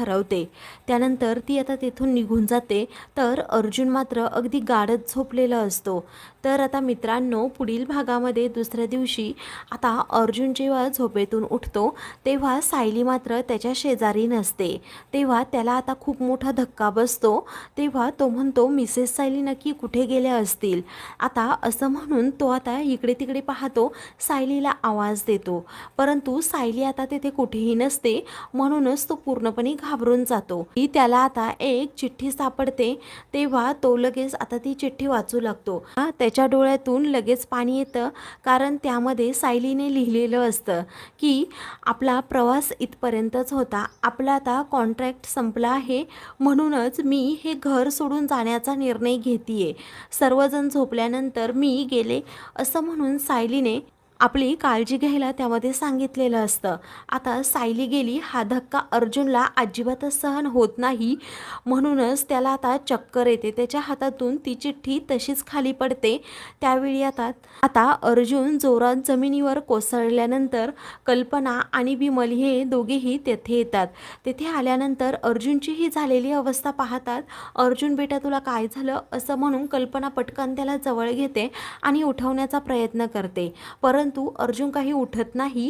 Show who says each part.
Speaker 1: ठरवते. त्यानंतर ती आता तेथून निघून जाते. तर अर्जुन मात्र अगदी गाढत झोपलेला असतो. तर आता मित्रांनो पुढील भागामध्ये दुसऱ्या दिवशी आता अर्जुन जेव्हा झोपेतून उठतो तेव्हा सायली मात्र त्याच्या शेजारी नसते. तेव्हा त्याला आता खूप मोठा धक्का बसतो. तेव्हा तो म्हणतो मिसेस सायली नक्की कुठे गेल्या असतील? आता असं म्हणून तो आता इकडे तिकडे पाहतो सायलीला आवाज देतो. परंतु सायली आता तेथे कुठेही नसते. म्हणूनच तो पूर्णपणे घाबरून जातो. ही त्याला आता एक चिठ्ठी सापडते तेव्हा तो लगेच आता ती चिठ्ठी वाचू लागतो. त्याच्या डोळ्यातून लगेच पाणी येतं कारण त्यामध्ये सायलीने लिहिलेलं असतं की आपला प्रवास इथपर्यंतच होता. आपला आता कॉन्ट्रॅक्ट संपला आहे. म्हणूनच मी हे घर सोडून जाण्याचा निर्णय घेते सर्वजण झोपल्यानंतर मी गेले असं म्हणून सायलीने आपली काळजी घ्यायला त्यामध्ये सांगितलेलं असतं. आता सायली गेली हा धक्का अर्जुनला अजिबातच सहन होत नाही. म्हणूनच त्याला आता चक्कर येते. त्याच्या हातातून ती चिठ्ठी तशीच खाली पडते. त्यावेळी आता आता अर्जुन जोरात जमिनीवर कोसळल्यानंतर कल्पना आणि विमल हे दोघेही तेथे येतात. तेथे आल्यानंतर अर्जुनची ही झालेली अवस्था पाहतात. अर्जुन बेटा तुला काय झालं? असं म्हणून कल्पना पटकन त्याला जवळ घेते आणि उठवण्याचा प्रयत्न करते. परंतु अर्जुन काही उठत नाही.